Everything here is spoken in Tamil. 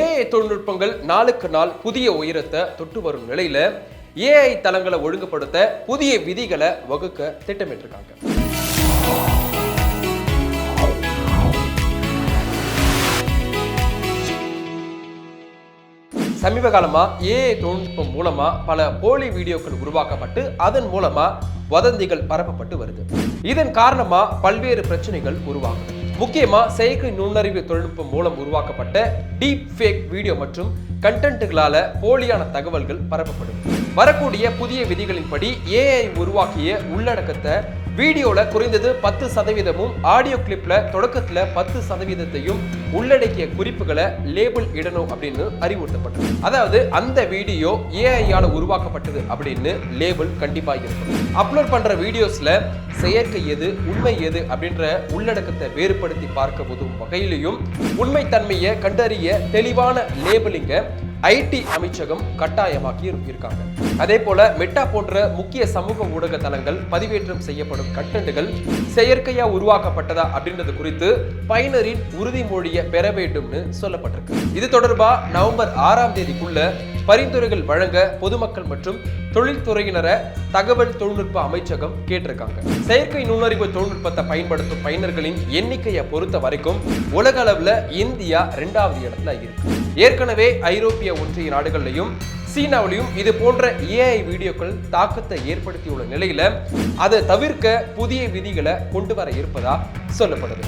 ஏஐ தொழில்நுட்பங்கள் நாளுக்கு நாள் புதிய உயரத்தை தொட்டு வரும் நிலையில ஏஐ தளங்களை ஒழுங்குபடுத்த புதிய விதிகளை வகுக்க திட்டமிட்டிருக்காங்க. சமீப காலமாக ஏஐ தொழில்நுட்பம் மூலமாக பல போலி வீடியோக்கள் உருவாக்கப்பட்டு அதன் மூலமாக வதந்திகள் பரப்பப்பட்டு வருது. இதன் காரணமாக பல்வேறு பிரச்சனைகள் உருவாகுது. முக்கியமாக செயற்கை நுண்ணறிவு தொழில்நுட்பம் மூலம் உருவாக்கப்பட்ட டீப் ஃபேக் வீடியோ மற்றும் கண்டென்ட்டுகளால் போலியான தகவல்கள் பரப்பப்படும். வரக்கூடிய புதிய விதிகளின்படி ஏஐ உருவாக்கிய உள்ளடக்கத்தை வீடியோவில் குறைந்தது பத்து சதவீதமும் ஆடியோ கிளிப்பில் தொடக்கத்தில் பத்து சதவீதத்தையும் உள்ளடக்கிய குறிப்புகளை லேபிள் இடணும் அப்படின்னு அறிவுறுத்தப்பட்டது. அதாவது அந்த வீடியோ ஏஐயால் உருவாக்கப்பட்டது அப்படின்னு லேபிள் கண்டிப்பாக இருக்கும். அப்லோட் பண்ணுற வீடியோஸில் செயற்கை எது உண்மை எது அப்படின்ற உள்ளடக்கத்தை வேறுபடுத்தி பார்க்க உதவும் வகையிலையும் உண்மைத்தன்மையை கண்டறிய தெளிவான லேபிளிங்கை ஐடி அமைச்சகம் கட்டாயமாக்கி இருக்காங்க. அதே போல மெட்டா போன்ற முக்கிய சமூக ஊடக தளங்கள் பதிவேற்றம் செய்யப்படும் கண்டென்ட்டுகள் செயற்கையா உருவாக்கப்பட்டதா அப்படின்றது குறித்து பயனரின் உறுதிமொழியை பெற வேண்டும்னு சொல்லப்பட்டிருக்கு. இது தொடர்பா நவம்பர் ஆறாம் தேதிக்குள்ள பரிந்துரைகள் வழங்க பொதுமக்கள் மற்றும் தொழில்துறையினரை தகவல் தொழில்நுட்ப அமைச்சகம் கேட்டிருக்காங்க. செயற்கை நுண்ணறிவு தொழில்நுட்பத்தை பயன்படுத்தும் பயனர்களின் எண்ணிக்கையை பொறுத்த வரைக்கும் உலக அளவில் இந்தியா ரெண்டாவது இடத்துல இருக்கு. ஏற்கனவே ஐரோப்பிய ஒன்றிய நாடுகள்லையும் சீனாவிலையும் இது போன்ற ஏஐ வீடியோக்கள் தாக்கத்தை ஏற்படுத்தியுள்ள நிலையில அதை தவிர்க்க புதிய விதிகளை கொண்டு வர இருப்பதா சொல்லப்படுது.